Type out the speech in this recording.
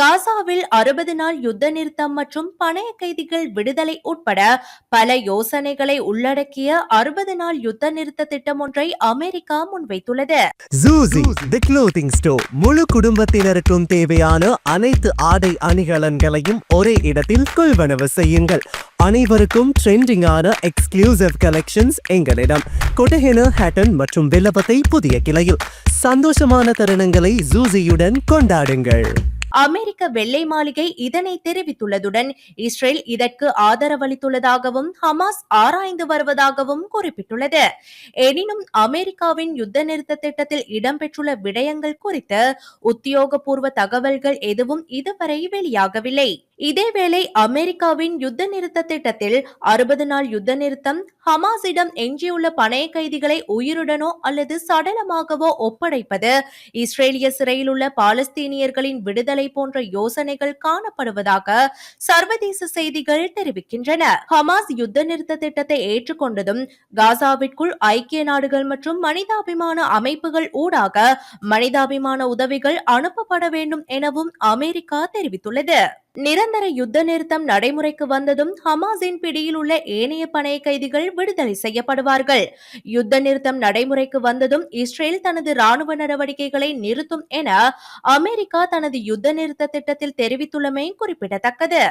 காசாவில் அறுபது நாள் யுத்த நிறுத்தம் மற்றும் பணைய கைதிகள் விடுதலை உட்பட பல யோசனைகளை உள்ளடக்கிய அறுபது நாள் யுத்த நிறுத்த திட்டம் ஒன்றை அமெரிக்கா முன்வைத்துள்ளது. ஜூசி தி க்ளோதிங் ஸ்டோர் முழு குடும்பத்தினருக்கும் தேவையான அனைத்து ஆடை அணிகலன்களையும் ஒரே இடத்தில் கொள்வனவு செய்யுங்கள். அனைவருக்கும் ட்ரெண்டிங்கான எக்ஸ்க்ளூசிவ் கலெக்ஷன்ஸ் எங்களிடம். கொட்டஹென ஹேட்டன் மற்றும் வில்லபத்தை புதிய கிளையில். சந்தோஷமான தருணங்களை ஜூசியுடன் கொண்டாடுங்கள். அமெரிக்க வெள்ளை மாளிகை இதனை தெரிவித்துள்ளதுடன் இஸ்ரேல் இதற்கு ஆதரவளித்துள்ளதாகவும் ஹமாஸ் ஆராய்ந்து வருவதாகவும் குறிப்பிட்டுள்ளது. எனினும் அமெரிக்காவின் யுத்த நிறுத்த திட்டத்தில் இடம்பெற்றுள்ள விடயங்கள் குறித்து உத்தியோகபூர்வ தகவல்கள் எதுவும் இதுவரை வெளியாகவில்லை. இதேவேளை அமெரிக்காவின் யுத்த நிறுத்த திட்டத்தில் அறுபது நாள் யுத்த நிறுத்தம் ஹமாஸிடம் எஞ்சியுள்ள பணைய கைதிகளை உயிருடனோ அல்லது சடலமாகவோ ஒப்படைப்பது இஸ்ரேலிய சிறையில் உள்ள பாலஸ்தீனியர்களின் விடுதலை போன்ற யோசனைகள் காணப்படுவதாக சர்வதேச செய்திகள் தெரிவிக்கின்றன. ஹமாஸ் யுத்த நிறுத்த திட்டத்தை ஏற்றுக்கொண்டதும் காசாவிற்குள் ஐக்கிய நாடுகள் மற்றும் மனிதாபிமான அமைப்புகள் ஊடாக மனிதாபிமான உதவிகள் அனுப்பப்பட வேண்டும் எனவும் அமெரிக்கா தெரிவித்துள்ளது. நிரந்தர யுத்த நிறுத்தம் நடைமுறைக்கு வந்ததும் ஹமாஸின் பிடியில் உள்ள ஏனைய பணைய கைதிகள் விடுதலை செய்யப்படுவார்கள். யுத்த நிறுத்தம் நடைமுறைக்கு வந்ததும் இஸ்ரேல் தனது ராணுவ நடவடிக்கைகளை நிறுத்தும் என அமெரிக்கா தனது யுத்த நிறுத்த திட்டத்தில் தெரிவித்துள்ளமை குறிப்பிடத்தக்கது.